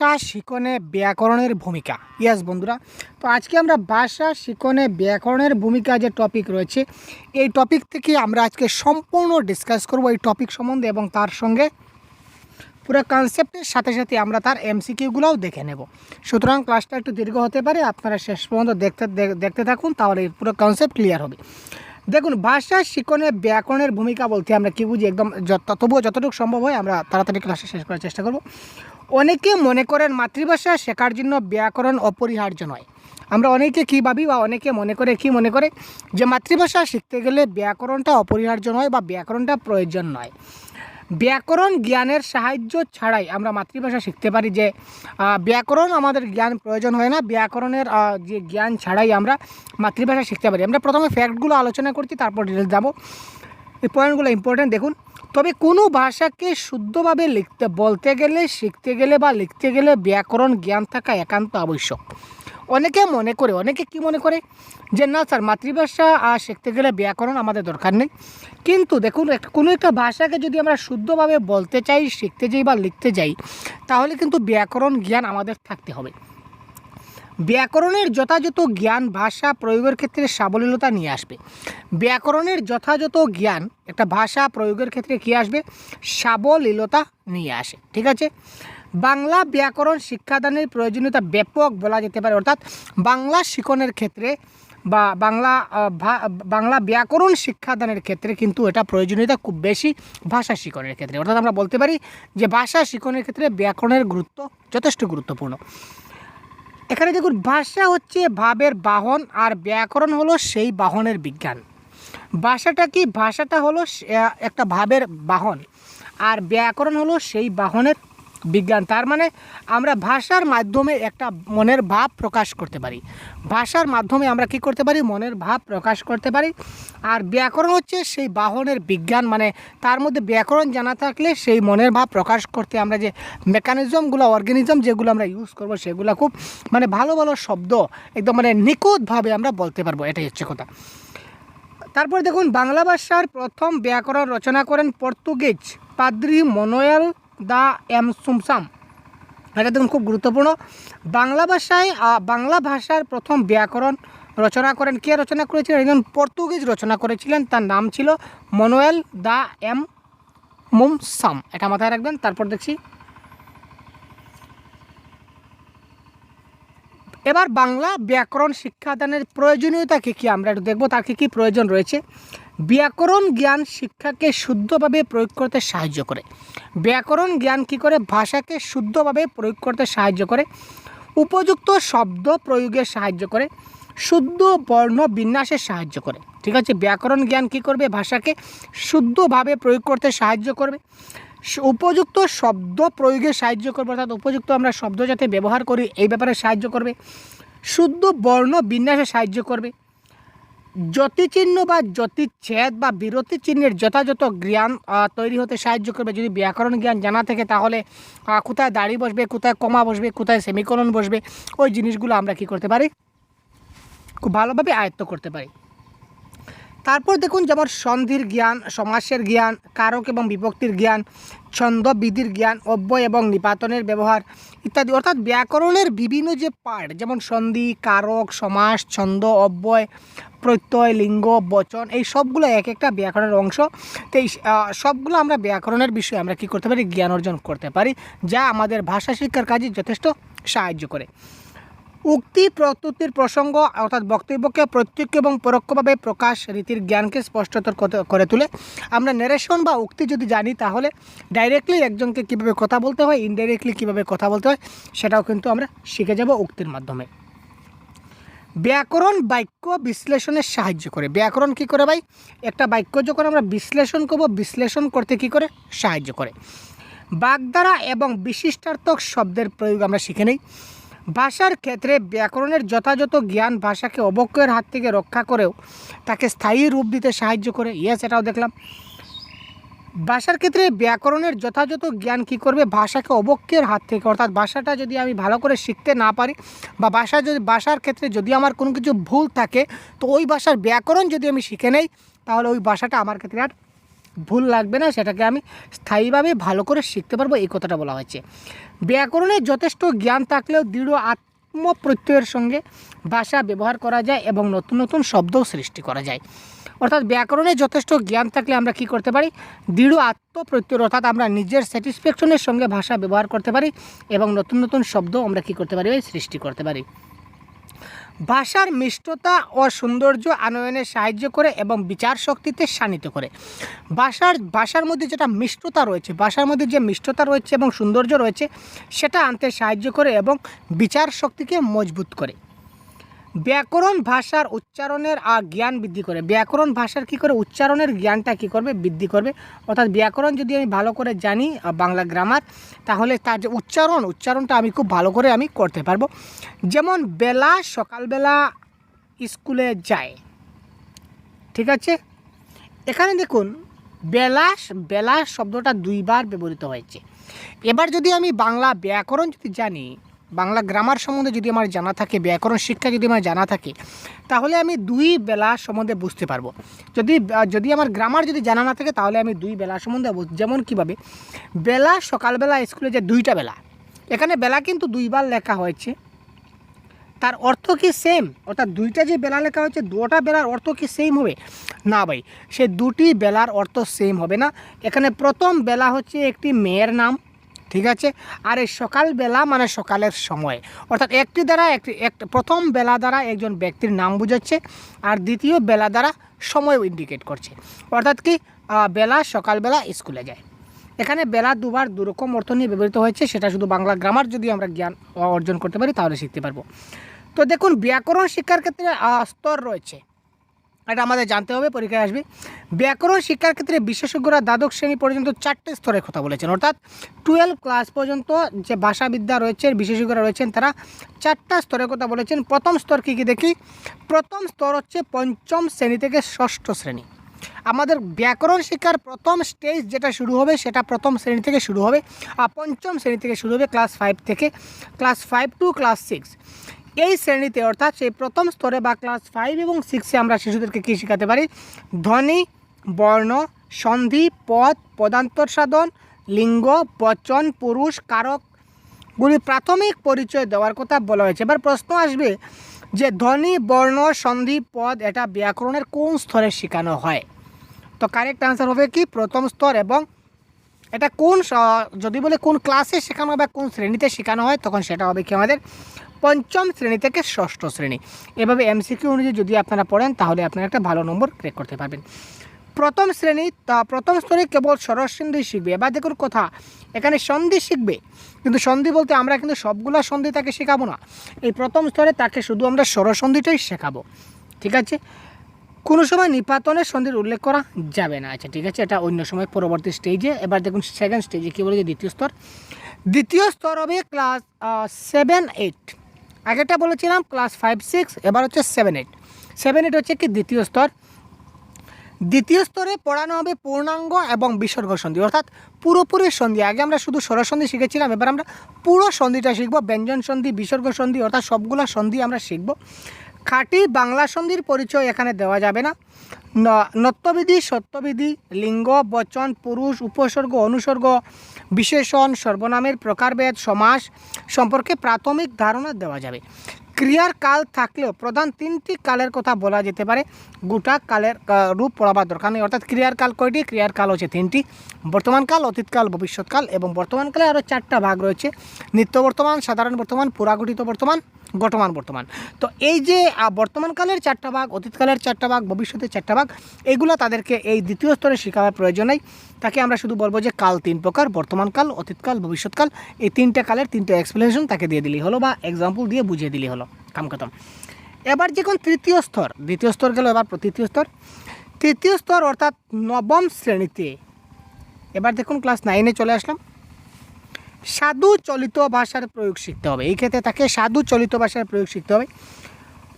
ভাষা শিকনে ব্যাকরণের ভূমিকা। ইয়াস বন্ধুরা, তো আজকে আমরা ভাষা শিকনে ব্যাকরণের ভূমিকা যে টপিক রয়েছে, এই টপিক থেকে আমরা আজকে সম্পূর্ণ ডিসকাস করব এই টপিক সম্বন্ধে এবং তার সঙ্গে পুরো কনসেপ্টের সাথে সাথে আমরা তার এমসিকিউগুলোও দেখে নেব। সুতরাং ক্লাসটা একটু দীর্ঘ হতে পারে, আপনারা শেষ পর্যন্ত দেখতে দেখতে থাকুন, তাহলে পুরো কনসেপ্ট ক্লিয়ার হবে। দেখুন ভাষা শিকনে ব্যাকরণের ভূমিকা বলতে আমরা কী বুঝি? একদম তবুও যতটুকু সম্ভব হয় আমরা তাড়াতাড়ি ক্লাসে শেষ করার চেষ্টা করব। অনেকে মনে করেন মাতৃভাষা শেখার জন্য ব্যাকরণ অপরিহার্য নয়। আমরা অনেকে কী ভাবি বা অনেকে মনে করে, কি মনে করে? যে মাতৃভাষা শিখতে গেলে ব্যাকরণটা অপরিহার্য নয় বা ব্যাকরণটা প্রয়োজন নয়। ব্যাকরণ জ্ঞানের সাহায্য ছাড়াই আমরা মাতৃভাষা শিখতে পারি যে ব্যাকরণ আমাদের জ্ঞান প্রয়োজন হয় না, ব্যাকরণের যে জ্ঞান ছাড়াই আমরা মাতৃভাষা শিখতে পারি। আমরা প্রথমে ফ্যাক্টগুলো আলোচনা করছি, তারপর ডিটেলস যাব এই পয়েন্টগুলো ইম্পর্টেন্ট দেখুন। তবে কোনো ভাষাকে শুদ্ধভাবে লিখতে, বলতে গেলে, শিখতে গেলে বা লিখতে গেলে ব্যাকরণ, জ্ঞান থাকা একান্ত আবশ্যক। অনেকে মনে করে, অনেকে কি মনে করে? যে না স্যার, মাতৃভাষা আর শিখতে গেলে ব্যাকরণ আমাদের দরকার নেই। কিন্তু দেখুন একটা কোনো একটা ভাষাকে যদি আমরা শুদ্ধভাবে বলতে চাই, শিখতে যাই বা লিখতে যাই, তাহলে কিন্তু ব্যাকরণ, জ্ঞান আমাদের থাকতে হবে। ব্যাকরণের যথাযথ জ্ঞান ভাষা প্রয়োগের ক্ষেত্রে সাবলীলতা নিয়ে আসবে। ব্যাকরণের যথাযথ জ্ঞান একটা ভাষা প্রয়োগের ক্ষেত্রে কী আসবে? সাবলীলতা নিয়ে আসে, ঠিক আছে? বাংলা ব্যাকরণ শিক্ষাদানের প্রয়োজনীয়তা ব্যাপক বলা যেতে পারে, অর্থাৎ বাংলা শিখনের ক্ষেত্রে বা বাংলা বাংলা ব্যাকরণ শিক্ষাদানের ক্ষেত্রে কিন্তু এটা প্রয়োজনীয়তা খুব বেশি ভাষা শিখনের ক্ষেত্রে। অর্থাৎ আমরা বলতে পারি যে ভাষা শিখনের ক্ষেত্রে ব্যাকরণের গুরুত্ব যথেষ্ট গুরুত্বপূর্ণ। এখানে দেখুন, ভাষা হচ্ছে ভাবের বাহন আর ব্যাকরণ হলো সেই বাহনের বিজ্ঞান। ভাষাটা কি? ভাষাটা হলো একটা ভাবের বাহন আর ব্যাকরণ হলো সেই বাহনের বিজ্ঞান। তার মানে আমরা ভাষার মাধ্যমে একটা মনের ভাব প্রকাশ করতে পারি। ভাষার মাধ্যমে আমরা কি করতে পারি? মনের ভাব প্রকাশ করতে পারি। আর ব্যাকরণ হচ্ছে সেই বাহনের বিজ্ঞান মানে তার মধ্যে ব্যাকরণ জানা থাকলে সেই মনের ভাব প্রকাশ করতে আমরা যে মেকানিজমগুলো অর্গানিজম যেগুলো আমরা ইউজ করব, সেগুলো খুব মানে ভালো ভালো শব্দ একদম মানে নিখুঁতভাবে আমরা বলতে পারব। এটাই হচ্ছে কথা। তারপর দেখুন, বাংলা ভাষার প্রথম ব্যাকরণ রচনা করেন পর্তুগিজ পাদ্রি মনোয়েল দা এম সুমসাম। এটা দেখুন, খুব গুরুত্বপূর্ণ। বাংলা ভাষায় বাংলা ভাষার প্রথম ব্যাকরণ রচনা করেন। কে রচনা করেছিলেন? একজন পর্তুগিজ রচনা করেছিলেন। তার নাম ছিল মনোয়েল দা এম মুমসাম। এটা মাথায় রাখবেন, তারপর দেখছি। এবার বাংলা ব্যাকরণ শিক্ষাদানের প্রয়োজনীয়তা কী কী? আমরা একটু দেখব, তার কী কী প্রয়োজন রয়েছে। ব্যাকরণ জ্ঞান শিক্ষাকে শুদ্ধভাবে প্রয়োগ করতে সাহায্য করে। ব্যাকরণ জ্ঞান কী করে? ভাষাকে শুদ্ধভাবে প্রয়োগ করতে সাহায্য করে। উপযুক্ত শব্দ প্রয়োগে সাহায্য করে। শুদ্ধ বর্ণ বিন্যাসে সাহায্য করে। ঠিক আছে? ব্যাকরণ জ্ঞান কী করবে? ভাষাকে শুদ্ধভাবে প্রয়োগ করতে সাহায্য করবে। উপযুক্ত শব্দ প্রয়োগে সাহায্য করবে। অর্থাৎ উপযুক্ত আমরা শব্দ যাতে ব্যবহার করি, এই ব্যাপারে সাহায্য করবে। শুদ্ধ বর্ণ বিন্যাসে সাহায্য করবে। জ্যোতিচিহ্ন বা জ্যোতিচ্ছেদ বা বিরতি চিহ্নের যথাযথ জ্ঞান তৈরি হতে সাহায্য করবে। যদি ব্যাকরণ জ্ঞান জানা থাকে, তাহলে কোথায় দাড়ি বসবে, কোথায় কমা বসবে, কোথায় সেমিকরণ বসবে, ওই জিনিসগুলো আমরা কি করতে পারি? খুব ভালোভাবে আয়ত্ত করতে পারি। তারপর দেখুন যেমন সন্ধির জ্ঞান, সমাসের জ্ঞান, কারক এবং বিভক্তির জ্ঞান ছন্দ বিধির জ্ঞান, অব্যয় এবং নিপাতনের ব্যবহার ইত্যাদি। অর্থাৎ ব্যাকরণের বিভিন্ন যে পার্ট যেমন সন্ধি, কারক, সমাস, ছন্দ, অব্যয়, প্রত্যয়, লিঙ্গ, বচন, এই সবগুলো এক একটা ব্যাকরণের অংশ। তো এই সবগুলো আমরা ব্যাকরণের বিষয়ে আমরা কী করতে পারি? জ্ঞান অর্জন করতে পারি, যা আমাদের ভাষা শিক্ষার কাজে যথেষ্ট সাহায্য করে। উক্তি প্রস্তুতির প্রসঙ্গ অর্থাৎ বক্তব্যকে প্রত্যক্ষ এবং পরোক্ষভাবে প্রকাশ রীতির জ্ঞানকে স্পষ্টতর করে তুলে। আমরা নেরেশন বা উক্তি যদি জানি, তাহলে ডাইরেক্টলি একজনকে কীভাবে কথা বলতে হয় ইনডাইরেক্টলি কীভাবে কথা বলতে হয়, সেটাও কিন্তু আমরা শিখে যাব উক্তির মাধ্যমে। ব্যাকরণ বাক্য বিশ্লেষণের সাহায্য করে। ব্যাকরণ কি করে ভাই? একটা বাক্য যখন আমরা বিশ্লেষণ করব, বিশ্লেষণ করতে কি করে? সাহায্য করে। বাগধারা এবং বিশিষ্টার্থক শব্দের প্রয়োগ আমরা শিখে নেই। ভাষার ক্ষেত্রে ব্যাকরণের যথাযথ জ্ঞান ভাষাকে অবক্ষয়ের হাত থেকে রক্ষা করেও তাকে স্থায়ী রূপ দিতে সাহায্য করে। ইয়েস এটাও দেখলাম। ভাষার ক্ষেত্রে ব্যাকরণের যথাযথ জ্ঞান কি করবে? ভাষাকে অবক্ষের হাত থেকে। অর্থাৎ ভাষাটা যদি আমি ভালো করে শিখতে না পারি বা ভাষা যদি, ভাষার ক্ষেত্রে যদি আমার কোনো কিছু ভুল থাকে, তো ওই ভাষার ব্যাকরণ যদি আমি শিখে নেই, তাহলে ওই ভাষাটা আমার ক্ষেত্রে আর ভুল লাগবে না। সেটাকে আমি স্থায়ীভাবে ভালো করে শিখতে পারব, এই কথাটা বলা হয়েছে। ব্যাকরণের যথেষ্ট জ্ঞান থাকলেও দৃঢ় আত্মপ্রত্যয়ের সঙ্গে ভাষা ব্যবহার করা যায় এবং নতুন নতুন শব্দও সৃষ্টি করা যায়। অর্থাৎ ব্যাকরণে যথেষ্ট জ্ঞান থাকলে আমরা কি করতে পারি? দৃঢ় আত্মপ্রত্যয় অর্থাৎ আমরা নিজের স্যাটিসফ্যাকশনের সঙ্গে ভাষা ব্যবহার করতে পারি এবং নতুন নতুন শব্দও আমরা কি করতে পারি? সৃষ্টি করতে পারি। ভাষার মিষ্টতা ও সৌন্দর্য আনয়নে সাহায্য করে এবং বিচার শক্তিতে শানিত করে। ভাষার ভাষার মধ্যে যেটা মিষ্টতা রয়েছে, ভাষার মধ্যে যে মিষ্টতা রয়েছে এবং সৌন্দর্য রয়েছে, সেটা আনতে সাহায্য করে এবং বিচার শক্তিকে মজবুত করে। ব্যাকরণ ভাষার উচ্চারণের আর জ্ঞান বৃদ্ধি করে। ব্যাকরণ ভাষার কি করে? উচ্চারণের জ্ঞানটা কি করবে? বৃদ্ধি করবে। অর্থাৎ ব্যাকরণ যদি আমি ভালো করে জানি বাংলা গ্রামার, তাহলে তার যে উচ্চারণ, উচ্চারণটা আমি খুব ভালো করে আমি করতে পারব। যেমন বেলা সকালবেলা স্কুলে যায়। ঠিক আছে? এখানে দেখুন, বেলা বেলা শব্দটা দুইবার ব্যবহৃত হয়েছে। এবার যদি আমি বাংলা ব্যাকরণ যদি জানি বাংলা গ্রামার সম্বন্ধে যদি আমার জানা থাকে, ব্যাকরণ শিক্ষা যদি আমার জানা থাকে, তাহলে আমি দুই বেলা সম্বন্ধে বুঝতে পারব। যদি যদি আমার গ্রামার যদি জানা না থাকে, তাহলে আমি দুই বেলা সম্বন্ধে যেমন কীভাবে? বেলা, সকালবেলা, স্কুলে যে দুইটা বেলা, এখানে বেলা কিন্তু দুইবার লেখা হয়েছে। তার অর্থ কি সেম অর্থাৎ দুইটা যে বেলা লেখা হয়েছে, দুটা বেলার অর্থ কি সেম হবে? না ভাই, সে দুটি বেলার অর্থ সেম হবে না। এখানে প্রথম বেলা হচ্ছে একটি মেয়ের নাম ঠিক আছে? আর এই সকাল বেলা মানে সকালের সময়। অর্থাৎ একটি দ্বারা একটি, এক, প্রথম বেলা দ্বারা একজন ব্যক্তির নাম বোঝাচ্ছে আর দ্বিতীয় বেলা দ্বারা সময় ইন্ডিকেট করছে। অর্থাৎ কি? বেলা সকালবেলা স্কুলে যায়। এখানে বেলা দুবার দুরকম অর্থ নিয়ে ব্যবহৃত হয়েছে, সেটা শুধু বাংলা গ্রামার যদি আমরা জ্ঞান অর্জন করতে পারি, তাহলে শিখতে পারব। তো দেখুন, ব্যাকরণ শিক্ষার ক্ষেত্রে স্তর রয়েছে। এটা আমাদের জানতে হবে, পরীক্ষায় আসবে। ব্যাকরণ শিক্ষার ক্ষেত্রে বিশেষজ্ঞরা দ্বাদশ শ্রেণি পর্যন্ত চারটে স্তরের কথা বলেছেন। অর্থাৎ টুয়েলভ ক্লাস পর্যন্ত যে ভাষাবিদ্যা রয়েছে বিশেষজ্ঞরা রয়েছেন, তারা চারটা স্তরের কথা বলেছেন। প্রথম স্তর কী কী দেখি? প্রথম স্তর হচ্ছে পঞ্চম শ্রেণি থেকে ষষ্ঠ শ্রেণি। আমাদের ব্যাকরণ শিক্ষার প্রথম স্টেজ যেটা শুরু হবে, সেটা প্রথম শ্রেণি থেকে শুরু হবে। আর পঞ্চম শ্রেণি থেকে শুরু হবে ক্লাস ফাইভ থেকে class five to class six এই শ্রেণীতে, অর্থাৎ সেই প্রথম স্তরে বা ক্লাস ফাইভ এবং সিক্সে আমরা শিশুদেরকে কী শেখাতে পারি? ধ্বনি, বর্ণ, সন্ধি, পদ পদান্তর সাধন লিঙ্গ, বচন, পুরুষ কারকগুলি প্রাথমিক পরিচয় দেওয়ার কথা বলা হয়েছে। এবার প্রশ্ন আসবে যে ধ্বনি, বর্ণ, সন্ধি, পদ এটা ব্যাকরণের কোন স্তরে শেখানো হয়? তো কারেক্ট আনসার হবে কি? প্রথম স্তর এবং এটা কোন যদি বলে কোন ক্লাসে শেখানো হয় বা কোন শ্রেণীতে শেখানো হয়, তখন সেটা হবে কি আমাদের পঞ্চম শ্রেণি থেকে ষষ্ঠ শ্রেণি। এভাবে এমসিকিউ অনুযায়ী যদি আপনারা পড়েন, তাহলে আপনারা একটা ভালো নম্বর ক্রেক করতে পারবেন। প্রথম শ্রেণি, তা প্রথম স্তরে কেবল সরস সন্ধি শিখবে। এবার দেখুন কথা, এখানে সন্ধি শিখবে। কিন্তু সন্ধি বলতে আমরা কিন্তু সবগুলা সন্ধি তাকে শেখাবো না। এই প্রথম স্তরে তাকে শুধু আমরা স্বরসন্ধিটাই শেখাবো। ঠিক আছে? কোনো সময় নিপাতনের সন্ধির উল্লেখ করা যাবে না। আচ্ছা ঠিক আছে? এটা অন্য সময় পরবর্তী স্টেজে এবার দেখুন সেকেন্ড স্টেজে কী বলেছে দ্বিতীয় স্তর? দ্বিতীয় স্তর হবে ক্লাস সেভেন এইট আগেরটা বলেছিলাম ক্লাস ফাইভ সিক্স এবার হচ্ছে সেভেন এইট সেভেন এইট হচ্ছে কি? দ্বিতীয় স্তর। দ্বিতীয় স্তরে পড়ানো হবে পূর্ণাঙ্গ এবং বিসর্গ সন্ধি, অর্থাৎ পুরোপুরি সন্ধি। আগে আমরা শুধু স্বরসন্ধি শিখেছিলাম, এবার আমরা পুরো সন্ধিটা শিখব। ব্যঞ্জন সন্ধি, বিসর্গ সন্ধি, অর্থাৎ সবগুলো সন্ধি আমরা শিখব। খাঁটি বাংলা সন্ধির পরিচয় এখানে দেওয়া যাবে ন- নত্যবিধি, সত্যবিধি, লিঙ্গ, বচন, পুরুষ, উপসর্গ, অনুসর্গ বিশেষণ, সর্বনামের প্রকারভেদ, সমাস সম্পর্কে প্রাথমিক ধারণা দেওয়া যাবে। ক্রিয়ার কাল থাকলেও প্রধান তিনটি কালের কথা বলা যেতে পারে। গোটা কালের রূপ পড়াবার দরকার নেই। অর্থাৎ ক্রিয়ার কাল কয়টি? ক্রিয়ার কাল হচ্ছে তিনটি। বর্তমানকাল অতীতকাল ভবিষ্যৎকাল এবং বর্তমানকালে আরও চারটা ভাগ রয়েছে। নিত্য বর্তমান, সাধারণ বর্তমান, পুরাগঠিত বর্তমান গঠমান বর্তমান। তো এই যে বর্তমানকালের চারটা ভাগ, অতীতকালের চারটা ভাগ, ভবিষ্যতের চারটা ভাগ, এগুলো তাদেরকে এই দ্বিতীয় স্তরে শেখাবার প্রয়োজন নেই। তাকে আমরা শুধু বলব যে, কাল তিন প্রকার, বর্তমানকাল, অতীতকাল, ভবিষ্যৎকাল, এই তিনটে কালের তিনটে এক্সপ্লেনেশন তাকে দিয়ে দিলেই হলো বা এক্সাম্পল দিয়ে বুঝিয়ে দিলেই হলো, কাম খতম। এবার যখন তৃতীয় স্তর, দ্বিতীয় স্তর গেল এবার তৃতীয় স্তর। তৃতীয় স্তর অর্থাৎ নবম শ্রেণীতে, এবার দেখুন ক্লাস নাইনে চলে আসলাম। সাধু চলিত ভাষার প্রয়োগ শিখতে হবে। এই ক্ষেত্রে তাকে সাধু চলিত ভাষার প্রয়োগ শিখতে হবে।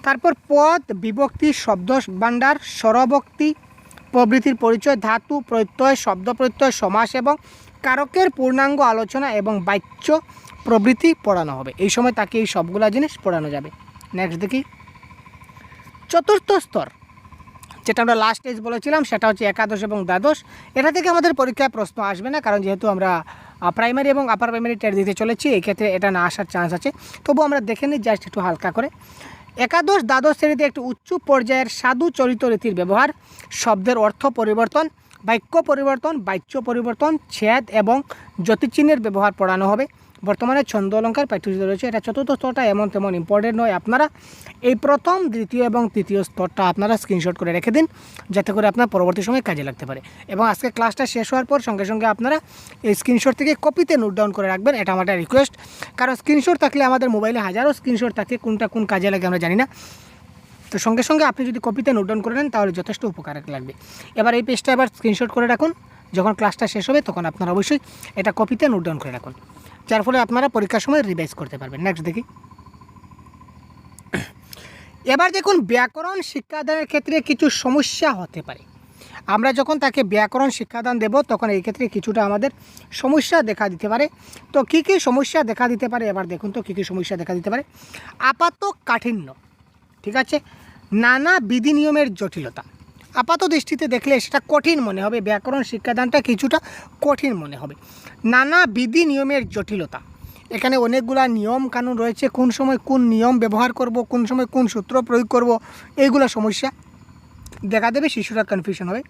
তারপর পদ, বিভক্তি, শব্দ ভাণ্ডার, স্বরভক্তি, প্রভৃতির পরিচয়, ধাতু প্রত্যয়, শব্দ প্রত্যয়, সমাস এবং কারকের পূর্ণাঙ্গ আলোচনা এবং বাচ্য প্রভৃতি পড়ানো হবে। এই সময় তাকে এই সবগুলা জিনিস পড়ানো যাবে। নেক্সট দেখি। চতুর্থ স্তর, যেটা আমরা লাস্ট স্টেজ বলেছিলাম, সেটা হচ্ছে একাদশ এবং দ্বাদশ। এটা থেকে আমাদের পরীক্ষায় প্রশ্ন আসবে না, কারণ যেহেতু আমরা প্রাইমারি এবং আপার প্রাইমারি টেট দিতে চলেছি এক্ষেত্রে ক্ষেত্রে এটা না আসার চান্স আছে। তবু আমরা দেখে নিই জাস্ট একটু হালকা করে। একাদশ দ্বাদশ শ্রেণীতে একটি উচ্চ পর্যায়ের সাধু চরিত রীতির ব্যবহার, শব্দের অর্থ পরিবর্তন, বাক্য পরিবর্তন, বাচ্য পরিবর্তন, ছেদ এবং জ্যোতিচিহ্নের ব্যবহার পড়ানো হবে। বর্তমানে ছন্দ অলঙ্কার পাঠ্যসূচিতে রয়েছে এটা চতুর্থ স্তরটা এমন তেমন ইম্পর্টেন্ট নয় আপনারা এই প্রথম, দ্বিতীয় এবং তৃতীয় স্তরটা আপনারা স্ক্রিনশট করে রেখে দিন, যাতে করে আপনার পরবর্তী সময় কাজে লাগতে পারে। এবং আজকে ক্লাসটা শেষ হওয়ার পর সঙ্গে সঙ্গে আপনারা এই স্ক্রিনশট থেকে কপিতে নোট ডাউন করে রাখবেন। এটা আমার রিকোয়েস্ট কারণ স্ক্রিনশট থাকলে আমাদের মোবাইলে হাজারো স্ক্রিনশট থাকে, কোনটা কোন কাজে লাগে আমরা জানি না। তো সঙ্গে সঙ্গে আপনি যদি কপিতে নোট ডাউন করে নেন, তাহলে যথেষ্ট উপকার লাগবে। এবার এই পেজটা এবার স্ক্রিনশট করে রাখুন। যখন ক্লাসটা শেষ হবে, তখন আপনারা অবশ্যই এটা কপিতে নোট ডাউন করে রাখুন। যার ফলে আপনারা পরীক্ষার সময় রিভাইজ করতে পারবেন। নেক্সট দেখি। এবার দেখুন, ব্যাকরণ শিক্ষাদানের ক্ষেত্রে কিছু সমস্যা হতে পারে। আমরা যখন তাকে ব্যাকরণ শিক্ষাদান দেব, তখন এই ক্ষেত্রে কিছুটা আমাদের সমস্যা দেখা দিতে পারে। তো কী কী সমস্যা দেখা দিতে পারে? এবার দেখুন তো কী কী সমস্যা দেখা দিতে পারে। আপাত কাঠিন্য ঠিক আছে? নানা বিধি নিয়মের জটিলতা। আপাত দৃষ্টিতে দেখলে সেটা কঠিন মনে হবে। ব্যাকরণ শিক্ষাদানটা কিছুটা কঠিন মনে হবে। নানা বিধি নিয়মের জটিলতা। এখানে অনেকগুলা নিয়ম কানুন রয়েছে। কোন সময় কোন নিয়ম ব্যবহার করব, কোন সময় কোন সূত্র প্রয়োগ করব, এইগুলো সমস্যা দেখা দেবে, শিশুরা কনফিউশন হবে।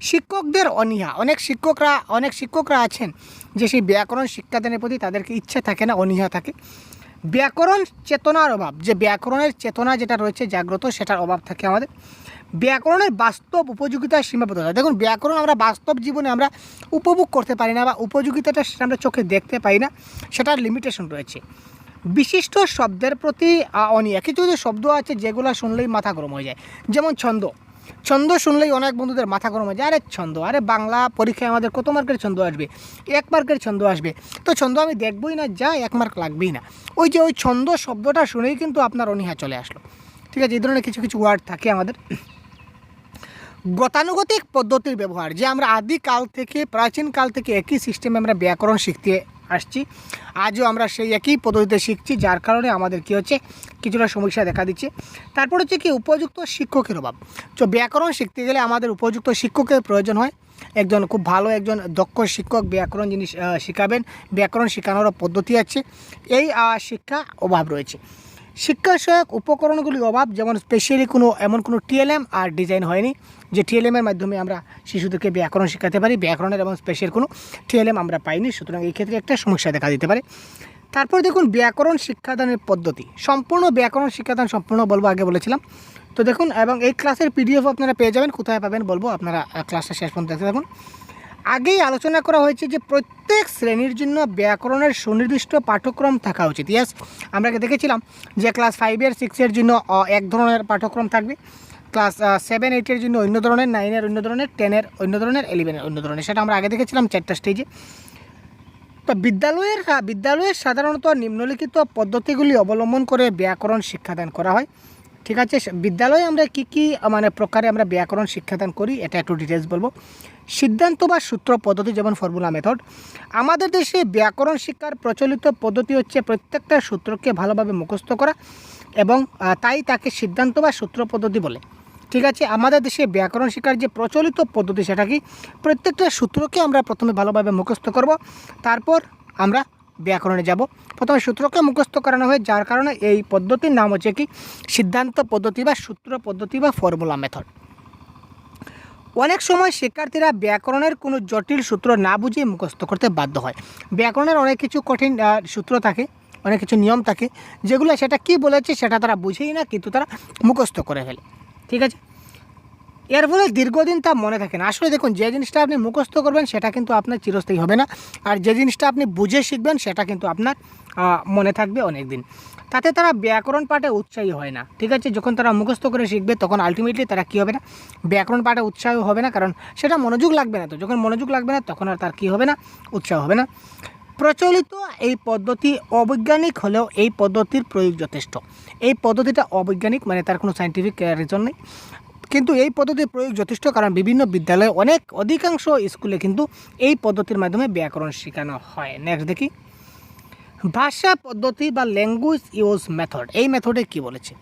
শিক্ষকদের অনীহা। অনেক শিক্ষকরা অনেক শিক্ষকরা আছেন যে সেই ব্যাকরণ শিক্ষাদানের প্রতি তাদেরকে ইচ্ছে থাকে না, অনীহা থাকে। ব্যাকরণ চেতনার অভাব। যে ব্যাকরণের চেতনা যেটা রয়েছে, জাগ্রত, সেটার অভাব থাকে আমাদের। ব্যাকরণের বাস্তব উপযোগিতার সীমাবদ্ধতা দেখুন, ব্যাকরণ আমরা বাস্তব জীবনে আমরা উপভোগ করতে পারি না বা উপযোগিতাটা সেটা আমরা চোখে দেখতে পাই না, সেটার লিমিটেশন রয়েছে। বিশিষ্ট শব্দের প্রতি অনীহা। কিছু কিছু শব্দ আছে যেগুলো শুনলেই মাথা গরম হয়ে যায়। যেমন ছন্দ। ছন্দ শুনলেই অনেক বন্ধুদের মাথা গরম হয়ে যায়। আরে, ছন্দ। আরে, বাংলা পরীক্ষায় আমাদের কত মার্কের ছন্দ আসবে? এক মার্কের ছন্দ আসবে। তো ছন্দ আমি দেখবই না, যা এক মার্ক লাগবেই না। ওই যে ওই ছন্দ শব্দটা শুনেই কিন্তু আপনার অনীহা চলে আসলো। ঠিক আছে, এই ধরনের কিছু কিছু ওয়ার্ড থাকে আমাদের। গতানুগতিক পদ্ধতির ব্যবহার যে আমরা আদিকাল থেকে প্রাচীনকাল থেকে একই সিস্টেমে আমরা ব্যাকরণ শিখতে আসছি। আজও আমরা সেই একই পদ্ধতিতে শিখছি যার কারণে আমাদের কী হচ্ছে কিছুটা সমস্যা দেখা দিচ্ছে। তারপর হচ্ছে কি উপযুক্ত শিক্ষকের অভাব। তো ব্যাকরণ শিখতে গেলে আমাদের উপযুক্ত শিক্ষকের প্রয়োজন হয়। একজন খুব ভালো একজন দক্ষ শিক্ষক ব্যাকরণ আহ, শেখাবেন। ব্যাকরণ শেখানোরও পদ্ধতি আছে। এই শিক্ষা অভাব রয়েছে। শিক্ষা সহায়ক উপকরণগুলির অভাব, যেমন স্পেশালি কোনো, এমন কোনো টিএলএম আর ডিজাইন হয়নি, যে টিএলএমের মাধ্যমে আমরা শিশুদেরকে ব্যাকরণ শেখাতে পারি, ব্যাকরণের এবং স্পেশাল কোনো টিএলএম আমরা পাইনি, সুতরাং এই ক্ষেত্রে একটা সমস্যা দেখা দিতে পারে। তারপর দেখুন ব্যাকরণ শিক্ষাদানের পদ্ধতি। সম্পূর্ণ ব্যাকরণ শিক্ষাদান সম্পূর্ণ বলব, আগে বলেছিলাম। তো দেখুন, এবং এই ক্লাসের পিডিএফ আপনারা পেয়ে যাবেন, কোথায় পাবেন বলব, আপনারা ক্লাসটা শেষ পর্যন্ত দেখতে থাকুন। আগেই আলোচনা করা হয়েছে যে প্রত্যেক শ্রেণির জন্য ব্যাকরণের সুনির্দিষ্ট পাঠ্যক্রম থাকা উচিত। ইয়াস আমরা দেখেছিলাম যে ক্লাস ফাইভের সিক্সের জন্য এক ধরনের পাঠ্যক্রম থাকবে। ক্লাস সেভেন এইটের জন্য অন্য ধরনের নাইনের অন্য ধরনের টেনের অন্য ধরনের ইলেভেনের অন্য ধরনের। সেটা আমরা আগে দেখেছিলাম চারটা স্টেজে তো বিদ্যালয়ের বিদ্যালয়ের সাধারণত নিম্নলিখিত পদ্ধতিগুলি অবলম্বন করে ব্যাকরণ শিক্ষাদান করা হয়। ঠিক আছে? বিদ্যালয়ে আমরা কি কি মানে প্রকারে আমরা ব্যাকরণ শিক্ষাদান করি, এটা একটু ডিটেলস বলব। সিদ্ধান্ত বা সূত্র পদ্ধতি যেমন ফর্মুলা মেথড আমাদের দেশে ব্যাকরণ শিক্ষার প্রচলিত পদ্ধতি হচ্ছে প্রত্যেকটা সূত্রকে ভালোভাবে মুখস্থ করা এবং তাই তাকে সিদ্ধান্ত বা সূত্র পদ্ধতি বলে। ঠিক আছে, আমাদের দেশে ব্যাকরণ শিক্ষার যে প্রচলিত পদ্ধতি সেটা কি? প্রত্যেকটা সূত্রকে আমরা প্রথমে ভালোভাবে মুখস্থ করব, তারপর আমরা ব্যাকরণে যাব। প্রথমে সূত্রকে মুখস্থ করানো হয়, যার কারণে এই পদ্ধতির নাম হচ্ছে কি? সিদ্ধান্ত পদ্ধতি বা সূত্র পদ্ধতি বা ফর্মুলা মেথড অনেক সময় শিক্ষার্থীরা ব্যাকরণের কোনো জটিল সূত্র না বুঝিয়ে মুখস্থ করতে বাধ্য হয়। ব্যাকরণের অনেক কিছু কঠিন সূত্র থাকে, অনেক কিছু নিয়ম থাকে, যেগুলো সেটা কি বলেছে সেটা তারা বুঝেই না, কিন্তু তারা মুখস্থ করে ফেলে। ঠিক আছে? এর ফলে দীর্ঘদিন তা মনে থাকে না। আসলে দেখুন, যে জিনিসটা আপনি মুখস্থ করবেন, সেটা কিন্তু আপনার চিরস্থায়ী হবে না। আর যে জিনিসটা আপনি বুঝে শিখবেন, সেটা কিন্তু আপনার মনে থাকবে অনেক দিন তাতে তারা ব্যাকরণ পাঠে উৎসাহী হয় না। ঠিক আছে? যখন তারা মুখস্থ করে শিখবে, তখন আলটিমেটলি তারা কী হবে না? ব্যাকরণ পাঠে উৎসাহ হবে না, কারণ সেটা মনোযোগ লাগবে না তো। যখন মনোযোগ লাগবে না, তখন আর তার কী হবে না? উৎসাহ হবে না। প্রচলিত এই পদ্ধতি অবৈজ্ঞানিক হলেও এই পদ্ধতির প্রয়োগ যথেষ্ট। এই পদ্ধতিটা অবৈজ্ঞানিক মানে তার কোনো সাইন্টিফিক রিজন নেই। কিন্তু এই পদ্ধতির প্রয়োগ যথেষ্ট কারণ বিভিন্ন বিদ্যালয়ে অনেক অধিকাংশ স্কুলে কিন্তু এই পদ্ধতির মাধ্যমে ব্যাকরণ শেখানো হয়। নেক্সট দেখি। ভাষা পদ্ধতি বা ল্যাঙ্গুয়েজ ইউজ মেথড এই মেথডে কি বলেছে?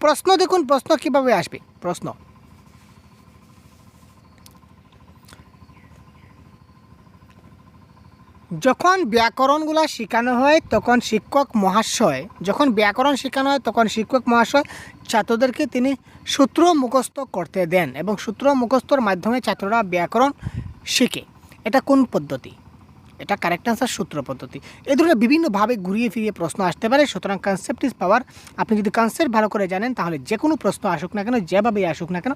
প্রশ্ন দেখুন, প্রশ্ন কীভাবে আসবে? প্রশ্ন যখন ব্যাকরণগুলো শেখানো হয়, তখন শিক্ষক মহাশয়, যখন ব্যাকরণ শেখানো হয়, তখন শিক্ষক মহাশয় ছাত্রদেরকে তিনি সূত্র মুখস্থ করতে দেন এবং সূত্র মুখস্থর মাধ্যমে ছাত্ররা ব্যাকরণ শিখে। এটা কোন পদ্ধতি? এটা কারেক্ট আনসার সূত্র পদ্ধতি। এই ধরনের বিভিন্নভাবে ঘুরিয়ে ফিরিয়ে প্রশ্ন আসতে পারে, সুতরাং কনসেপ্ট ইজ পাওয়ার আপনি যদি কনসেপ্ট ভালো করে জানেন, তাহলে যে কোনো প্রশ্ন আসুক না কেন যেভাবেই আসুক না কেন,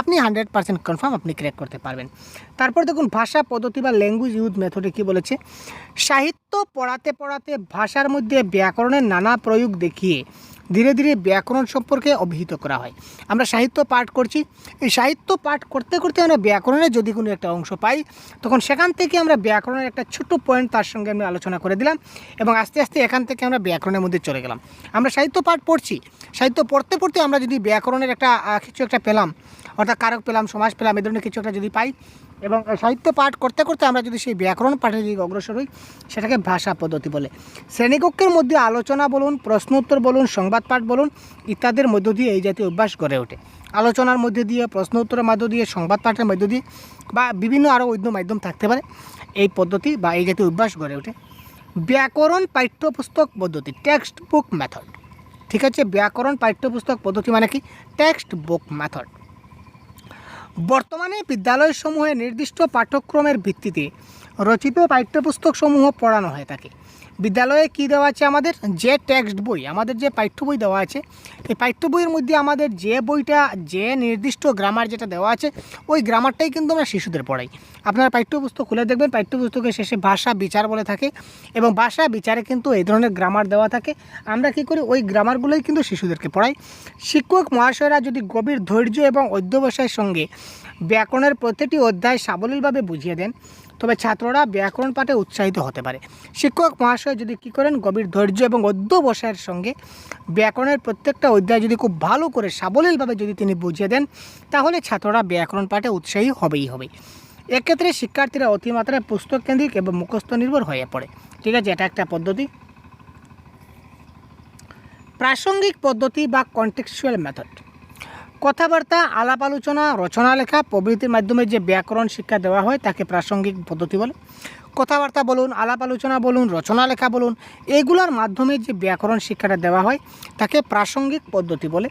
আপনি হান্ড্রেড পার্সেন্ট কনফার্ম আপনি ক্রিয়েট করতে পারবেন। তারপর দেখুন, ভাষা পদ্ধতি বা ল্যাঙ্গুয়েজ ইউথ মেথডে কী বলেছে? সাহিত্য পড়াতে পড়াতে ভাষার মধ্যে ব্যাকরণের নানা প্রয়োগ দেখিয়ে ধীরে ধীরে ব্যাকরণ সম্পর্কে অভিহিত করা হয়। আমরা সাহিত্য পাঠ করছি। এই সাহিত্য পাঠ করতে করতে আমরা ব্যাকরণের যদি কোনো একটা অংশ পাই, তখন সেখান থেকে আমরা ব্যাকরণের একটা ছোট্ট পয়েন্ট তার সঙ্গে আমি আলোচনা করে দিলাম এবং আস্তে আস্তে এখান থেকে আমরা ব্যাকরণের মধ্যে চলে গেলাম। আমরা সাহিত্য পাঠ পড়ছি। সাহিত্য পড়তে পড়তে আমরা যদি ব্যাকরণের একটা কিছু একটা পেলাম, অর্থাৎ কারক পেলাম সমাজ পেলাম এই ধরনের কিছু একটা যদি পাই এবং সাহিত্য পাঠ করতে করতে আমরা যদি সেই ব্যাকরণ পাঠের দিকে অগ্রসর হই, সেটাকে ভাষা পদ্ধতি বলে। শ্রেণীকক্ষের মধ্যে আলোচনা বলুন প্রশ্ন উত্তর বলুন, সংবাদ পাঠ বলুন, ইত্যাদির মধ্য দিয়ে এই জাতীয় অভ্যাস গড়ে ওঠে। আলোচনার মধ্যে দিয়ে প্রশ্ন উত্তরের মধ্য দিয়ে, সংবাদ পাঠের মধ্য দিয়ে বা বিভিন্ন আরও অন্য মাধ্যম থাকতে পারে, এই পদ্ধতি বা এই জাতীয় অভ্যাস গড়ে ওঠে। ব্যাকরণ পাঠ্যপুস্তক পদ্ধতি টেক্সট বুক মেথড ঠিক আছে, ব্যাকরণ পাঠ্যপুস্তক পদ্ধতি মানে কি? টেক্সট বুক মেথড বর্তমানে বিদ্যালয়সমূহে নির্দিষ্ট পাঠ্যক্রমের ভিত্তিতে রচিত পাঠ্যপুস্তকসমূহ পড়ানো হয়ে থাকে বিদ্যালয়ে কী দেওয়া আছে আমাদের? যে টেক্সট বই। আমাদের যে পাঠ্য বই দেওয়া আছে, এই পাঠ্য বইয়ের মধ্যে আমাদের যে বইটা, যে নির্দিষ্ট গ্রামার যেটা দেওয়া আছে, ওই গ্রামারটাই কিন্তু আমরা শিশুদের পড়াই। আপনারা পাঠ্যপুস্তক খুলে দেখবেন, পাঠ্যপুস্তকের শেষে ভাষা বিচার বলে থাকে এবং ভাষা বিচারে কিন্তু এই ধরনের গ্রামার দেওয়া থাকে। আমরা কী করি? ওই গ্রামারগুলোই কিন্তু শিশুদেরকে পড়াই। শিক্ষক মহাশয়রা যদি গভীর ধৈর্য এবং অধ্যবসায়ের সঙ্গে ব্যাকরণের প্রতিটি অধ্যায় সাবলীলভাবে বুঝিয়ে দেন তবে ছাত্ররা ব্যাকরণ পাঠে উৎসাহিত হতে পারে। শিক্ষক মহাশয় যদি কী করেন? গভীর ধৈর্য এবং অধ্যবসায়ের সঙ্গে ব্যাকরণের প্রত্যেকটা অধ্যায় যদি খুব ভালো করে সাবলীলভাবে যদি তিনি বুঝিয়ে দেন, তাহলে ছাত্ররা ব্যাকরণ পাঠে উৎসাহী হবেই হবে। এক্ষেত্রে শিক্ষার্থীরা অতিমাত্রায় পুস্তক কেন্দ্রিক এবং মুখস্থ নির্ভর হয়ে পড়ে। ঠিক আছে, এটা একটা পদ্ধতি। প্রাসঙ্গিক পদ্ধতি বা কন্টেক্সচুয়াল মেথড কথাবার্তা, আলাপ আলোচনা, রচনা লেখা প্রভৃতির মাধ্যমে যে ব্যাকরণ শিক্ষা দেওয়া হয় তাকে প্রাসঙ্গিক পদ্ধতি বলে। কথাবার্তা বলুন, আলাপ আলোচনা বলুন, রচনা লেখা বলুন, এগুলোর মাধ্যমে যে ব্যাকরণ শিক্ষাটা দেওয়া হয় তাকে প্রাসঙ্গিক পদ্ধতি বলে।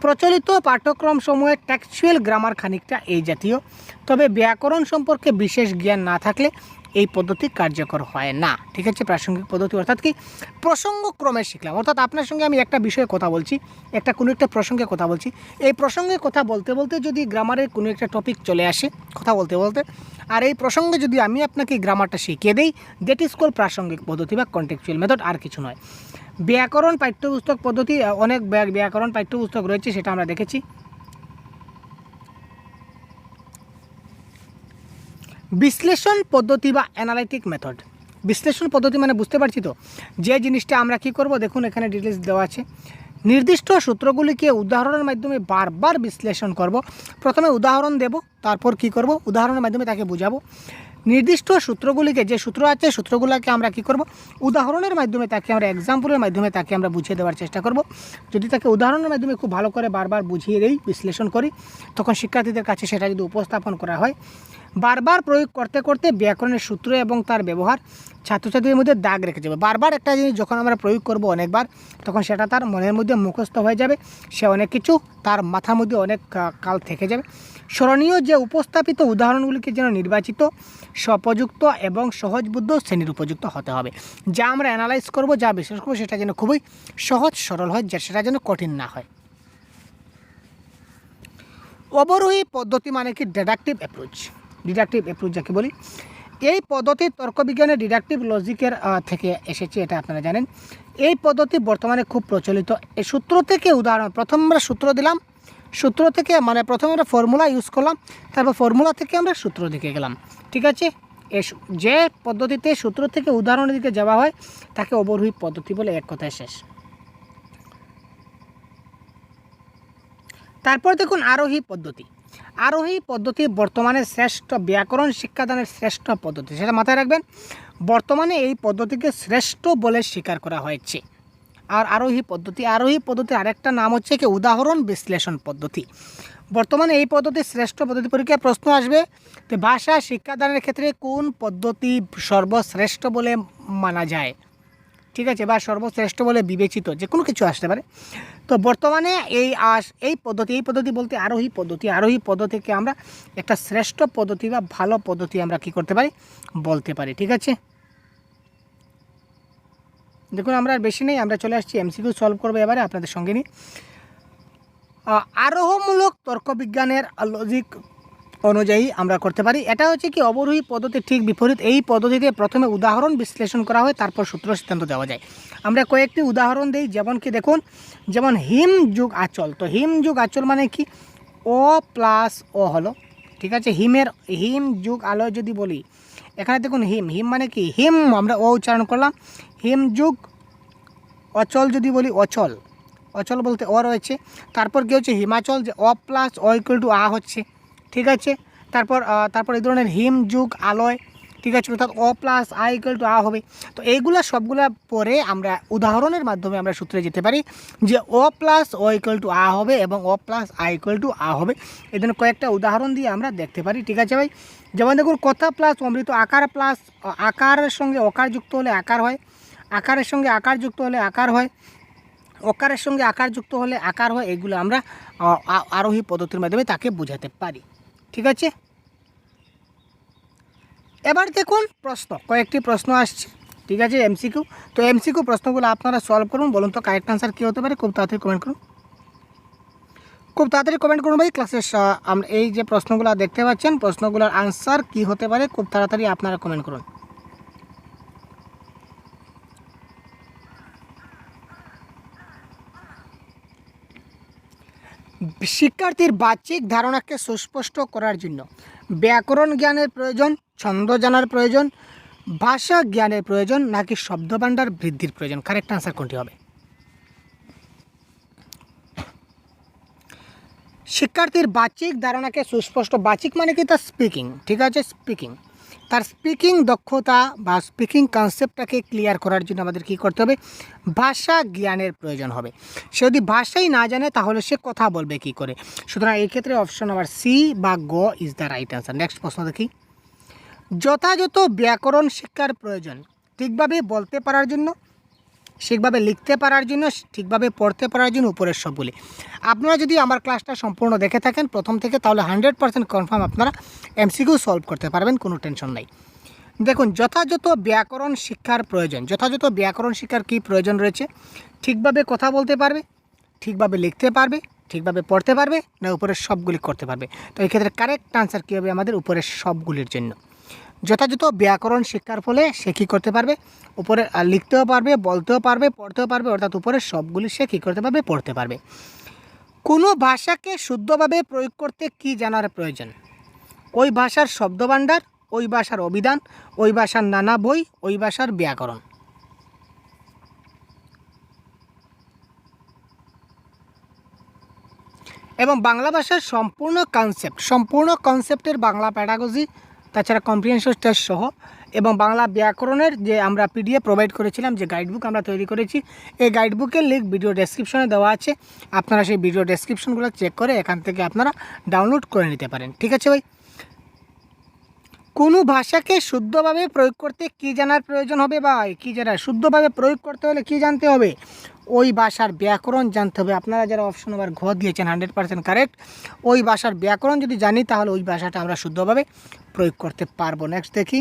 প্রচলিত পাঠ্যক্রম সময়ে টেক্সচুয়াল গ্রামার খানিকটা এই জাতীয়। তবে ব্যাকরণ সম্পর্কে বিশেষ জ্ঞান না থাকলে এই পদ্ধতি কার্যকর হয় না। ঠিক আছে? প্রাসঙ্গিক পদ্ধতি অর্থাৎ কি? প্রসঙ্গক্রমে শিখলাম। অর্থাৎ আপনার সঙ্গে আমি একটা বিষয়ে কথা বলছি, একটা কোনো একটা প্রসঙ্গে কথা বলছি। এই প্রসঙ্গে কথা বলতে বলতে যদি গ্রামারের কোনো একটা টপিক চলে আসে, কথা বলতে বলতে, আর এই প্রসঙ্গে যদি আমি আপনাকে গ্রামারটা শিখিয়ে দিই দ্যাট ইজ কল প্রাসঙ্গিক পদ্ধতি বা কন্টেকচুয়াল মেথড আর কিছু নয়। ব্যাকরণ পাঠ্যপুস্তক পদ্ধতি, অনেক ব্যাক- ব্যাকরণ পাঠ্যপুস্তক রয়েছে, সেটা আমরা দেখেছি। বিশ্লেষণ পদ্ধতি বা অ্যানালাইটিক মেথড বিশ্লেষণ পদ্ধতি মানে বুঝতে পারছি তো? যে জিনিসটা আমরা কি করব? দেখুন, এখানে ডিটেলস দেওয়া আছে। নির্দিষ্ট সূত্রগুলিকে উদাহরণের মাধ্যমে বারবার বিশ্লেষণ করব। প্রথমে উদাহরণ দেব, তারপর কি করব? উদাহরণের মাধ্যমে তাকে বুঝাবো। নির্দিষ্ট সূত্রগুলিকে যে সূত্র আছে, সূত্রগুলোকে আমরা কি করব? উদাহরণের মাধ্যমে তাকে আমরা এক্সাম্পলের মাধ্যমে তাকে আমরা বুঝিয়ে দেওয়ার চেষ্টা করব। যদি তাকে উদাহরণের মাধ্যমে খুব ভালো করে বারবার বুঝিয়ে দেই, বিশ্লেষণ করি, তখন শিক্ষার্থীদের কাছে সেটা যদি উপস্থাপন করা হয় বারবার প্রয়োগ করতে করতে ব্যাকরণের সূত্র এবং তার ব্যবহার ছাত্রছাত্রীদের মধ্যে দাগ রেখে যাবে। বারবার একটা জিনিস যখন আমরা প্রয়োগ করব অনেকবার, তখন সেটা তার মনের মধ্যে মুখস্থ হয়ে যাবে, সে অনেক কিছু তার মাথার মধ্যে অনেক কাল থেকে যাবে। স্মরণীয় যে উপস্থাপিত উদাহরণগুলিকে যেন নির্বাচিত, সপযুক্ত এবং সহজবুদ্ধ শ্রেণির উপযুক্ত হতে হবে। যা আমরা অ্যানালাইজ করব, যা বিশেষ করব, সেটা যেন খুবই সহজ, সরল হয়, যা সেটা যেন কঠিন না হয়। অবরোহী পদ্ধতি মানে কি? ডিডাকটিভ অ্যাপ্রোচ ডিডাকটিভ অ্যাপ্রোচ যাকে বলি। এই পদ্ধতি তর্কবিজ্ঞানের ডিডাকটিভ লজিকের থেকে এসেছে, এটা আপনারা জানেন। এই পদ্ধতি বর্তমানে খুব প্রচলিত। এই সূত্র থেকে উদাহরণ, প্রথম আমরা সূত্র দিলাম। সূত্র থেকে মানে প্রথমে আমরা ফর্মুলা ইউজ করলাম, তারপর ফর্মুলা থেকে আমরা সূত্র দিকে গেলাম। ঠিক আছে? যে পদ্ধতিতে সূত্র থেকে উদাহরণের দিকে যাওয়া হয়, তাকে অবরোহী পদ্ধতি বলে এক কথায় শেষ। তারপর দেখুন আরোহী পদ্ধতি। আরোহী পদ্ধতি বর্তমানে শ্রেষ্ঠ, ব্যাকরণ শিক্ষাদানের শ্রেষ্ঠ পদ্ধতি। সেটা মাথায় রাখবেন, বর্তমানে এই পদ্ধতিকে শ্রেষ্ঠ বলে স্বীকার করা হয়েছে। আর আরোহী পদ্ধতি, আরোহী পদ্ধতির আরেকটা নাম হচ্ছে কি? উদাহরণ বিশ্লেষণ পদ্ধতি। বর্তমানে এই পদ্ধতি শ্রেষ্ঠ পদ্ধতি পরীক্ষায় প্রশ্ন আসবে তো ভাষা শিক্ষাদানের ক্ষেত্রে কোন পদ্ধতি সর্বশ্রেষ্ঠ বলে মানা যায়? ঠিক আছে, বা সর্বশ্রেষ্ঠ বলে বিবেচিত, যে কোনো কিছু আসতে পারে। তো বর্তমানে এই আস, এই পদ্ধতি এই পদ্ধতি বলতে আরোহী পদ্ধতি, আরোহী পদ্ধতিকে আমরা একটা শ্রেষ্ঠ পদ্ধতি বা ভালো পদ্ধতি আমরা কি করতে পারি? বলতে পারি, ঠিক আছে? দেখুন, আমরা আর বেশি নেই, আমরা চলে আসছি এমসিকিউ সলভ করব এবারে আপনাদের সঙ্গে নিয়ে। আরোহমূলক তর্কবিজ্ঞানের লজিক অনুযায়ী আমরা করতে পারি। এটা হচ্ছে কি অবরোহী পদ্ধতির ঠিক বিপরীত। এই পদ্ধতিতে প্রথমে উদাহরণ বিশ্লেষণ করা হয়, তারপর সূত্র সিদ্ধান্ত দেওয়া যায়। আমরা কয়েকটি উদাহরণ দিই, যেমন কি দেখুন, যেমন হিম যুগ আচল। তো হিম যুগ আচল মানে কি? ও প্লাস ও হলো, ঠিক আছে? হিমের, হিম যুগ আলো যদি বলি, এখানে দেখুন হিম। হিম মানে কি? হিম, আমরা ও উচ্চারণ করলাম। হিম যুগ অচল যদি বলি, অচল। অচল বলতে অ রয়েছে। তারপর কী হচ্ছে? হিমাচল যে অ প্লাস অ ইকুয়াল টু আ হচ্ছে। ঠিক আছে? তারপর তারপর এই ধরনের হিম, যুগ, আলয়, ঠিক আছে? অর্থাৎ অ প্লাস আ ইকুয়াল টু আ হবে। তো এইগুলা সবগুলা পরে আমরা উদাহরণের মাধ্যমে আমরা সূত্রে যেতে পারি যে অ প্লাস অ ইকুয়াল টু আ হবে এবং অ প্লাস আই ইকুয়াল টু আ হবে। এই ধরনের কয়েকটা উদাহরণ দিয়ে আমরা দেখতে পারি, ঠিক আছে ভাই? যেমন দেখুন, কথা প্লাস অমৃত, আকার প্লাস আকারের সঙ্গে অকার যুক্ত হলে আকার হয়, আকারের সঙ্গে আকার যুক্ত হলে আকার হয়, অকারের সঙ্গে আকার যুক্ত হলে আকার হয়, এগুলো আমরা আরোহী পদ্ধতির মাধ্যমে তাকে বোঝাতে পারি। ঠিক আছে? এবার দেখুন প্রশ্ন, কয়েকটি প্রশ্ন আসছে, ঠিক আছে এমসিকিউ তো এমসিকিউ প্রশ্নগুলো আপনারা সলভ করুন, বলুন তো কারেক্ট আনসার কী হতে পারে, খুব তাড়াতাড়ি কমেন্ট করুন। খুব তাড়াতাড়ি কমেন্ট করুন ভাই ক্লাসের আমরা এই যে প্রশ্নগুলো দেখতে পাচ্ছেন, প্রশ্নগুলোর আনসার কী হতে পারে, খুব তাড়াতাড়ি আপনারা কমেন্ট করুন। শিক্ষার্থীর বাহ্যিক ধারণাকে সুস্পষ্ট করার জন্য ব্যাকরণ জ্ঞানের প্রয়োজন, ছন্দ জানার প্রয়োজন, ভাষা জ্ঞানের প্রয়োজন নাকি শব্দভাণ্ডার বৃদ্ধির প্রয়োজন? কারেক্ট আনসার কোনটি হবে? শিক্ষার্থীর বাহ্যিক ধারণাকে সুস্পষ্ট, বাহ্যিক মানে কি? তার স্পিকিং ঠিক আছে? স্পিকিং তার স্পিকিং দক্ষতা বা স্পিকিং কনসেপ্টটাকে ক্লিয়ার করার জন্য আমাদের কী করতে হবে? ভাষা জ্ঞানের প্রয়োজন হবে। সে যদি ভাষাই না জানে, তাহলে সে কথা বলবে কি করে? সুতরাং এই ক্ষেত্রে অপশন নাম্বার সি বা গ is the right answer next প্রশ্ন দেখি। যথাযথ ব্যাকরণ শিক্ষার প্রয়োজন। ঠিকভাবে বলতে পারার জন্য ঠিকভাবে লিখতে পারার জন্য, ঠিকভাবে পড়তে পারার জন্য উপরের সবগুলি। আপনারা যদি আমার ক্লাসটা সম্পূর্ণ দেখে থাকেন, প্রথম থেকে, তাহলে হান্ড্রেড পার্সেন্ট কনফার্ম আপনারা এমসিকিউ সলভ করতে পারবেন, কোনো টেনশন নাই। দেখুন, যথাযথ ব্যাকরণ শিক্ষার প্রয়োজন। যথাযথ ব্যাকরণ শিক্ষার কী প্রয়োজন রয়েছে? ঠিকভাবে কথা বলতে পারবে, ঠিকভাবে লিখতে পারবে, ঠিকভাবে পড়তে পারবে, না উপরের সবগুলি করতে পারবে। তো এই ক্ষেত্রে কারেক্ট আনসার কী হবে আমাদের উপরের সবগুলির জন্য? যথাযথ ব্যাকরণ শিক্ষার ফলে সে কী করতে পারবে? উপরে লিখতেও পারবে, বলতেও পারবে, পড়তেও পারবে, অর্থাৎ উপরের সবগুলি সে কী করতে পারবে? পড়তে পারবে। কোনো ভাষাকে শুদ্ধভাবে প্রয়োগ করতে কী জানার প্রয়োজন? ওই ভাষার শব্দভাণ্ডার, ওই ভাষার অভিধান, ওই ভাষার নানা বই, ওই ভাষার ব্যাকরণ। এবং বাংলা ভাষার সম্পূর্ণ কনসেপ্ট সম্পূর্ণ কনসেপ্টের বাংলা প্যাডাগজি তাছাড়া কম্প্রিহেনশন টেস্ট সহ এবং বাংলা ব্যাকরণের যে আমরা পিডিএফ প্রোভাইড করেছিলাম, যে গাইডবুক আমরা তৈরি করেছি, এই গাইডবুকের লিঙ্ক ভিডিও ডেসক্রিপশনে দেওয়া আছে। আপনারা সেই ভিডিও ডেসক্রিপশনগুলো চেক করে এখান থেকে আপনারা ডাউনলোড করে নিতে পারেন। ঠিক আছে ভাই? কোনো ভাষাকে শুদ্ধভাবে প্রয়োগ করতে কী জানার প্রয়োজন হবে বা কী জানার? শুদ্ধভাবে প্রয়োগ করতে হলে কী জানতে হবে? ওই ভাষার ব্যাকরণ জানতে হবে। আপনারা যারা অপশন নাম্বার ঘ দিয়েছেন হান্ড্রেড পার্সেন্ট কারেক্ট ওই ভাষার ব্যাকরণ যদি জানি, তাহলে ওই ভাষাটা আমরা শুদ্ধভাবে প্রয়োগ করতে পারব। নেক্সট দেখি।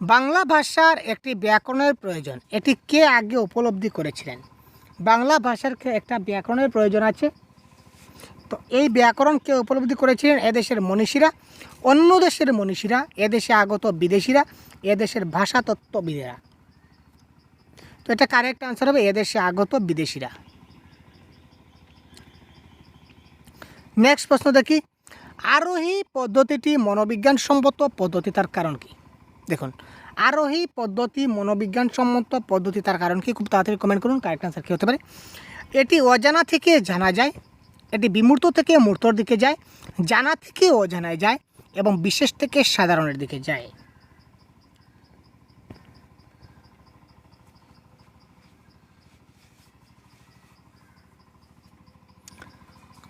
বাংলা ভাষার একটি ব্যাকরণের প্রয়োজন। এটি কে আগে উপলব্ধি করেছিলেন? বাংলা ভাষার একটা ব্যাকরণের প্রয়োজন আছে। তো এই ব্যাকরণ কে উপলব্ধি করেছিলেন? এদেশের মনীষীরা। অন্য দেশের মনীষীরা এদেশে আগত বিদেশিরা এদেশের ভাষাতত্ত্ববিদেরা তো এটা কারেক্ট আনসার হবে এদেশে আগত বিদেশিরা। নেক্সট প্রশ্ন দেখি, আরোহী পদ্ধতিটি মনোবিজ্ঞানসম্মত পদ্ধতি তার কারণ কি? দেখুন, আরোহী পদ্ধতি মনোবিজ্ঞানসম্মত পদ্ধতি তার কারণ কি? খুব তাড়াতাড়ি কমেন্ট করুন কারেক্ট আনসার কী হতে পারে? এটি অজানা থেকে জানা যায়, এটি বিমূর্ত থেকে মূর্তর দিকে যায়, জানা থেকে অজানায় যায় এবং বিশেষ থেকে সাধারণের দিকে যায়।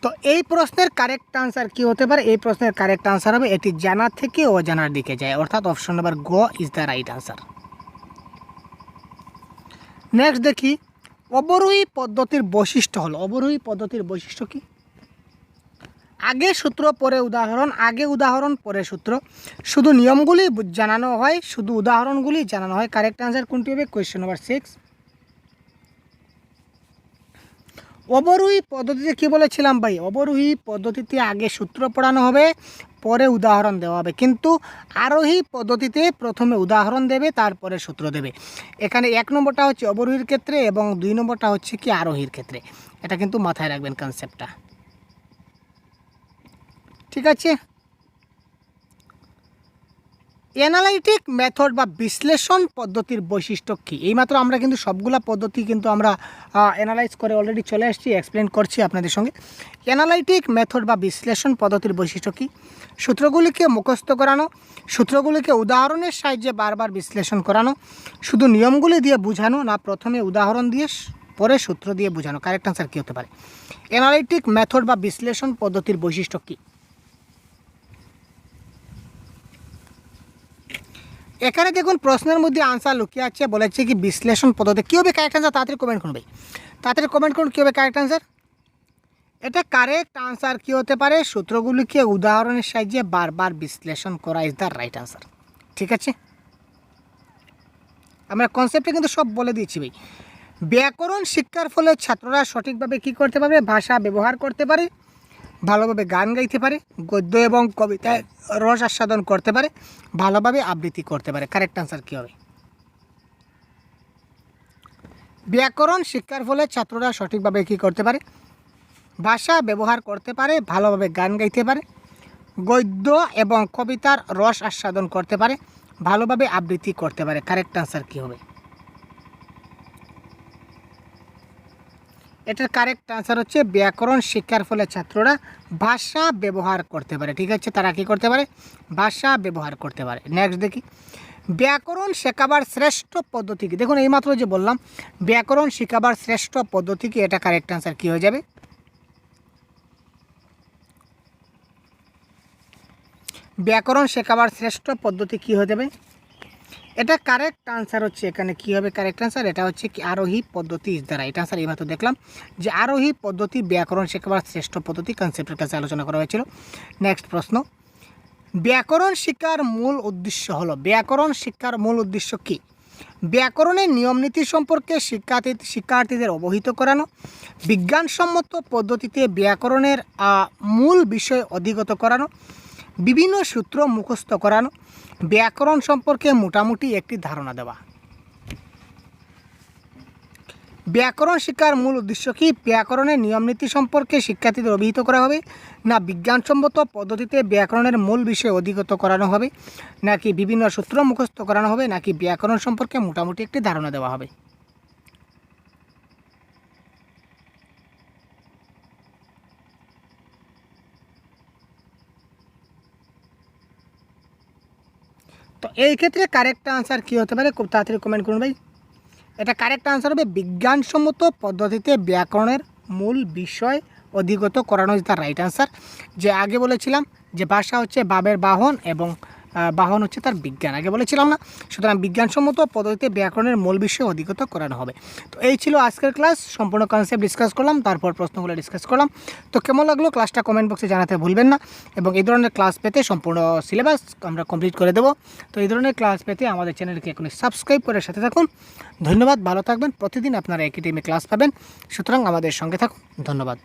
তো এই প্রশ্নের কারেক্ট আনসার কি হতে পারে? এই প্রশ্নের কারেক্ট আনসার হবে, এটি জানা থেকে অজানার দিকে যায়। অর্থাৎ অপশন নাম্বার গ is the right answer next দেখি, অবরোহী পদ্ধতির বৈশিষ্ট্য হলো, অবরোহী পদ্ধতির বৈশিষ্ট্য কী? আগে সূত্র, পরে উদাহরণ, আগে উদাহরণ, পরে সূত্র। শুধু নিয়মগুলি জানানো হয়, শুধু উদাহরণগুলি জানানো হয়। কারেক্ট আনসার কোনটি হবে? কোয়েশ্চেন নাম্বার সিক্স অবরোহী পদ্ধতিতে কি বলেছিলাম ভাই? অবরোহী পদ্ধতিতে আগে সূত্র পড়ানো হবে, পরে উদাহরণ দেওয়া হবে। কিন্তু আরোহী পদ্ধতিতে প্রথমে উদাহরণ দেবে, তারপরে সূত্র দেবে। এখানে এক নম্বরটা হচ্ছে অবরোহীর ক্ষেত্রে এবং দুই নম্বরটা হচ্ছে কি আরোহীর ক্ষেত্রে। এটা কিন্তু মাথায় রাখবেন কনসেপ্টটা ঠিক আছে? অ্যানালাইটিক মেথড বা বিশ্লেষণ পদ্ধতির বৈশিষ্ট্য কী? এইমাত্র আমরা কিন্তু সবগুলা পদ্ধতি কিন্তু আমরা অ্যানালাইজ করে অলরেডি চলে আসছি এক্সপ্লেন করছি আপনাদের সঙ্গে। অ্যানালাইটিক মেথড বা বিশ্লেষণ পদ্ধতির বৈশিষ্ট্য কী? সূত্রগুলিকে মুখস্থ করানো, সূত্রগুলিকে উদাহরণের সাহায্যে বারবার বিশ্লেষণ করানো, শুধু নিয়মগুলি দিয়ে বোঝানো না, প্রথমে উদাহরণ দিয়ে, পরে সূত্র দিয়ে বোঝানো। কারেক্ট আনসার কী হতে পারে? অ্যানালাইটিক মেথড বা বিশ্লেষণ পদ্ধতির বৈশিষ্ট্য কী? এখানে দেখুন প্রশ্নের মধ্যে আনসার লুকিয়ে আছে, বলেছে কি বিশ্লেষণ পদ্ধতি। কী হবে কারেক্ট আনসার তাড়াতাড়ি কমেন্ট করুন ভাই। তাড়াতাড়ি কমেন্ট করুন, কী হবে কারেক্ট আনসার এটা কারেক্ট আনসার কী হতে পারে? সূত্রগুলিকে উদাহরণের সাহায্যে বারবার বিশ্লেষণ করা ইজ দ্য রাইট আনসার ঠিক আছে? আমরা কনসেপ্টে কিন্তু সব বলে দিয়েছি ভাই। ব্যাকরণ শিক্ষার ফলে ছাত্ররা সঠিকভাবে কী করতে পারবে? ভাষা ব্যবহার করতে পারে। ভালোভাবে গান গাইতে পারে, গদ্য এবং কবিতায় রস আস্বাদন করতে পারে, ভালোভাবে আবৃত্তি করতে পারে। কারেক্ট আনসার কী হবে? ব্যাকরণ শিক্ষার ফলে ছাত্ররা সঠিকভাবে কী করতে পারে? ভাষা ব্যবহার করতে পারে, ভালোভাবে গান গাইতে পারে, গদ্য এবং কবিতার রস আস্বাদন করতে পারে, ভালোভাবে আবৃত্তি করতে পারে। কারেক্ট আনসার কী হবে? এটার কারেক্ট আনসার হচ্ছে ব্যাকরণ শিক্ষার ফলে ছাত্ররা ভাষা ব্যবহার করতে পারে। ঠিক আছে? তারা কী করতে পারে? ভাষা ব্যবহার করতে পারে। নেক্সট দেখি। ব্যাকরণ শেখাবার শ্রেষ্ঠ পদ্ধতি কি? দেখুন, এইমাত্র যে বললাম, ব্যাকরণ শেখাবার শ্রেষ্ঠ পদ্ধতি কি? এটা কারেক্ট আনসার কী হয়ে যাবে? ব্যাকরণ শেখাবার শ্রেষ্ঠ পদ্ধতি কী হয়ে যাবে? এটা কারেক্ট আনসার হচ্ছে এখানে কী হবে কারেক্ট আনসার এটা হচ্ছে কি আরোহী পদ্ধতি দ্বারা এটা আনসার এইমাত্র দেখলাম যে আরোহী পদ্ধতি ব্যাকরণ শেখাবার শ্রেষ্ঠ পদ্ধতি কনসেপ্টের কাছে আলোচনা করা হয়েছিল। নেক্সট প্রশ্ন। ব্যাকরণ শিক্ষার মূল উদ্দেশ্য হলো, ব্যাকরণ শিক্ষার মূল উদ্দেশ্য কী? ব্যাকরণের নিয়ম নীতি সম্পর্কে শিক্ষার্থী শিক্ষার্থীদের অবহিত করানো, বিজ্ঞানসম্মত পদ্ধতিতে ব্যাকরণের মূল বিষয় অধিগত করানো, বিভিন্ন সূত্র মুখস্থ করানো ব্যাকরণ সম্পর্কে মোটামুটি একটি ধারণা দেওয়া। ব্যাকরণ শিক্ষার মূল উদ্দেশ্য কি? ব্যাকরণের নিয়মনীতি সম্পর্কে শিক্ষার্থীদের অভিহিত করা হবে না বিজ্ঞানসম্মত পদ্ধতিতে ব্যাকরণের মূল বিষয়ে অধিগত করানো হবে, নাকি বিভিন্ন সূত্র মুখস্থ করানো হবে, নাকি ব্যাকরণ সম্পর্কে মোটামুটি একটি ধারণা দেওয়া হবে? এই ক্ষেত্রে কারেক্ট আনসার কী হতে পারে? খুব তাড়াতাড়ি কমেন্ট করুন ভাই। এটা কারেক্ট আনসার হবে বিজ্ঞানসম্মত পদ্ধতিতে ব্যাকরণের মূল বিষয় অধিগত করানো তার রাইট আনসার যে আগে বলেছিলাম যে ভাষা হচ্ছে বাবের বাহন এবং বাহন হচ্ছে তার বিজ্ঞান। আগে বলেছিলাম না? সুতরাং বিজ্ঞানসম্মত পদ্ধতিতে ব্যাকরণের মূল বিষয় অধিগত করানো হবে। তো এই ছিল আজকের ক্লাস। সম্পূর্ণ কনসেপ্ট ডিসকাস করলাম, তারপর প্রশ্নগুলো ডিসকাস করলাম। তো কেমন লাগল ক্লাসটা কমেন্ট বক্সে জানাতে ভুলবেন না। এবং এই ধরনের ক্লাস পেতে সম্পূর্ণ সিলেবাস আমরা কমপ্লিট করে দেবো। তো এই ধরনের ক্লাস পেতে আমাদের চ্যানেলকে এখনই সাবস্ক্রাইব করে সাথে থাকুন। ধন্যবাদ, ভালো থাকবেন। প্রতিদিন আপনারা একই টাইমে ক্লাস পাবেন। সুতরাং আমাদের সঙ্গে থাকুন। ধন্যবাদ।